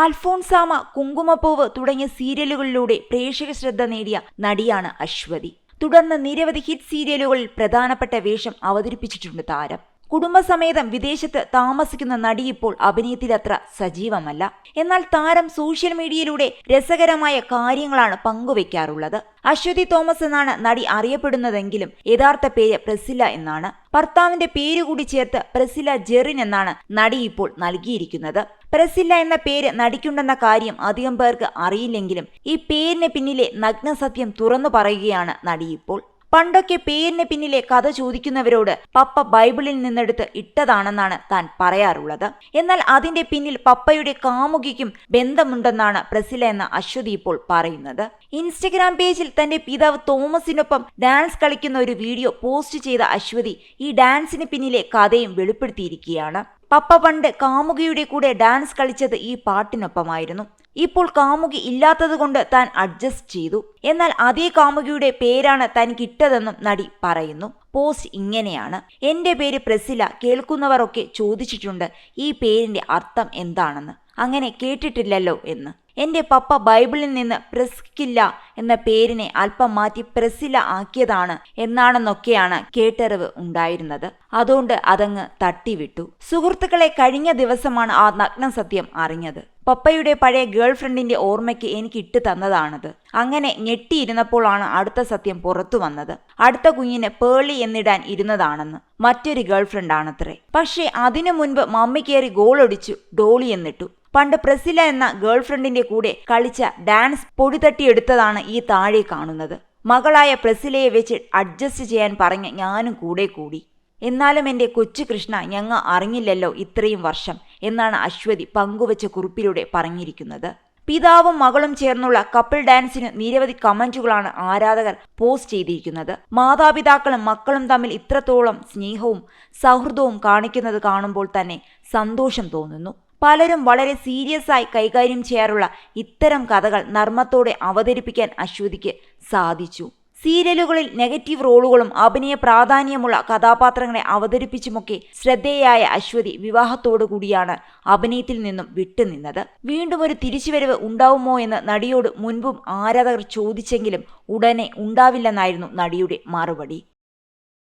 അൽഫോൺസാമ കുങ്കുമപ്പൂവ് തുടങ്ങിയ സീരിയലുകളിലൂടെ പ്രേക്ഷക ശ്രദ്ധ നേടിയ നടിയാണ് അശ്വതി. തുടർന്ന് നിരവധി ഹിറ്റ് സീരിയലുകളിൽ പ്രധാനപ്പെട്ട വേഷം അവതരിപ്പിച്ചിട്ടുണ്ട് താരം. കുടുംബസമേതം വിദേശത്ത് താമസിക്കുന്ന നടി ഇപ്പോൾ അഭിനയത്തിലത്ര സജീവമല്ല. എന്നാൽ താരം സോഷ്യൽ മീഡിയയിലൂടെ രസകരമായ കാര്യങ്ങളാണ് പങ്കുവെക്കാറുള്ളത്. അശ്വതി തോമസ് എന്നാണ് നടി അറിയപ്പെടുന്നതെങ്കിലും യഥാർത്ഥ പേര് പ്രസില എന്നാണ്. ഭർത്താവിന്റെ പേര് കൂടി ചേർത്ത് പ്രസില ജെറിൻ എന്നാണ് നടി ഇപ്പോൾ നൽകിയിരിക്കുന്നത്. പ്രസില്ല എന്ന പേര് നടിക്കുണ്ടെന്ന കാര്യം അധികം പേർക്ക് അറിയില്ലെങ്കിലും ഈ പേരിന് പിന്നിലെ നഗ്നസത്യം തുറന്നു പറയുകയാണ് നടി ഇപ്പോൾ. പണ്ടൊക്കെ പേരിന് പിന്നിലെ കഥ ചോദിക്കുന്നവരോട് പപ്പ ബൈബിളിൽ നിന്നെടുത്ത് ഇട്ടതാണെന്നാണ് താൻ പറയാറുള്ളത്. എന്നാൽ അതിന്റെ പിന്നിൽ പപ്പയുടെ കാമുകിക്കും ബന്ധമുണ്ടെന്നാണ് പ്രസില എന്ന അശ്വതി ഇപ്പോൾ പറയുന്നത്. ഇൻസ്റ്റഗ്രാം പേജിൽ തന്റെ പിതാവ് തോമസിനൊപ്പം ഡാൻസ് കളിക്കുന്ന ഒരു വീഡിയോ പോസ്റ്റ് ചെയ്ത അശ്വതി ഈ ഡാൻസിന് പിന്നിലെ കഥയും വെളിപ്പെടുത്തിയിരിക്കുകയാണ്. പപ്പ പണ്ട് കാമുകിയുടെ കൂടെ ഡാൻസ് കളിച്ചത് ഈ പാട്ടിനൊപ്പമായിരുന്നു. ഇപ്പോൾ കാമുകി ഇല്ലാത്തതുകൊണ്ട് താൻ അഡ്ജസ്റ്റ് ചെയ്തു. എന്നാൽ അതേ കാമുകിയുടെ പേരാണ് തനിക്കിട്ടതെന്നും നടി പറയുന്നു. പോസ്റ്റ് ഇങ്ങനെയാണ്. എന്റെ പേര് പ്രസില. കേൾക്കുന്നവരൊക്കെ ചോദിച്ചിട്ടുണ്ട് ഈ പേരിന്റെ അർത്ഥം എന്താണെന്ന്. അങ്ങനെ കേട്ടിട്ടില്ലല്ലോ എന്ന്. എന്റെ പപ്പ ബൈബിളിൽ നിന്ന് പ്രസ്കില്ല എന്ന പേരിനെ അല്പം മാറ്റി പ്രസില ആക്കിയതാണ് എന്നാണെന്നൊക്കെയാണ് കേട്ടറിവ് ഉണ്ടായിരുന്നത്. അതുകൊണ്ട് അതങ്ങ് തട്ടിവിട്ടു. സുഹൃത്തുക്കളെ കഴിഞ്ഞ ദിവസമാണ് ആ നഗ്ന സത്യം അറിഞ്ഞത്. പപ്പയുടെ പഴയ ഗേൾ ഫ്രണ്ടിന്റെ ഓർമ്മയ്ക്ക് എനിക്ക് ഇട്ട് തന്നതാണത്. അങ്ങനെ ഞെട്ടിയിരുന്നപ്പോഴാണ് അടുത്ത സത്യം പുറത്തു വന്നത്. അടുത്ത കുഞ്ഞിന് പേളി എന്നിടാൻ ഇരുന്നതാണെന്ന്. മറ്റൊരു ഗേൾ ഫ്രണ്ടാണത്രേ പക്ഷേ അതിനു മുൻപ് മമ്മി കയറി ഗോളൊടിച്ചു ഡോളി എന്നിട്ടു. പണ്ട് പ്രസില എന്ന ഗേൾ ഫ്രണ്ടിന്റെ കൂടെ കളിച്ച ഡാൻസ് പൊടിതട്ടിയെടുത്തതാണ് ഈ താഴെ കാണുന്നത്. മകളായ പ്രസിലയെ വെച്ച് അഡ്ജസ്റ്റ് ചെയ്യാൻ പറഞ്ഞ് ഞാനും കൂടെ കൂടി. എന്നാലും എന്റെ കൊച്ചു കൃഷ്ണ ഞങ്ങ അറിഞ്ഞില്ലല്ലോ ഇത്രയും വർഷം എന്നാണ് അശ്വതി പങ്കുവച്ച കുറിപ്പിലൂടെ പറഞ്ഞിരിക്കുന്നത്. പിതാവും മകളും ചേർന്നുള്ള കപ്പിൾ ഡാൻസിന് നിരവധി കമന്റുകളാണ് ആരാധകർ പോസ്റ്റ് ചെയ്തിരിക്കുന്നത്. മാതാപിതാക്കളും മക്കളും തമ്മിൽ ഇത്രത്തോളം സ്നേഹവും സൗഹൃദവും കാണിക്കുന്നത് കാണുമ്പോൾ തന്നെ സന്തോഷം തോന്നുന്നു. പലരും വളരെ സീരിയസ് ആയി കൈകാര്യം ചെയ്യാറുള്ള ഇത്തരം കഥകൾ നർമ്മത്തോടെ അവതരിപ്പിക്കാൻ അശ്വതിക്ക് സാധിച്ചു. സീരിയലുകളിൽ നെഗറ്റീവ് റോളുകളും അഭിനയ പ്രാധാന്യമുള്ള കഥാപാത്രങ്ങളെ അവതരിപ്പിച്ചുമൊക്കെ ശ്രദ്ധേയായ അശ്വതി വിവാഹത്തോടു കൂടിയാണ് അഭിനയത്തിൽ നിന്നും വിട്ടുനിന്നത്. വീണ്ടും ഒരു തിരിച്ചുവരവ് ഉണ്ടാവുമോ എന്ന് നടിയോട് മുൻപും ആരാധകർ ചോദിച്ചെങ്കിലും ഉടനെ ഉണ്ടാവില്ലെന്നായിരുന്നു നടിയുടെ മറുപടി.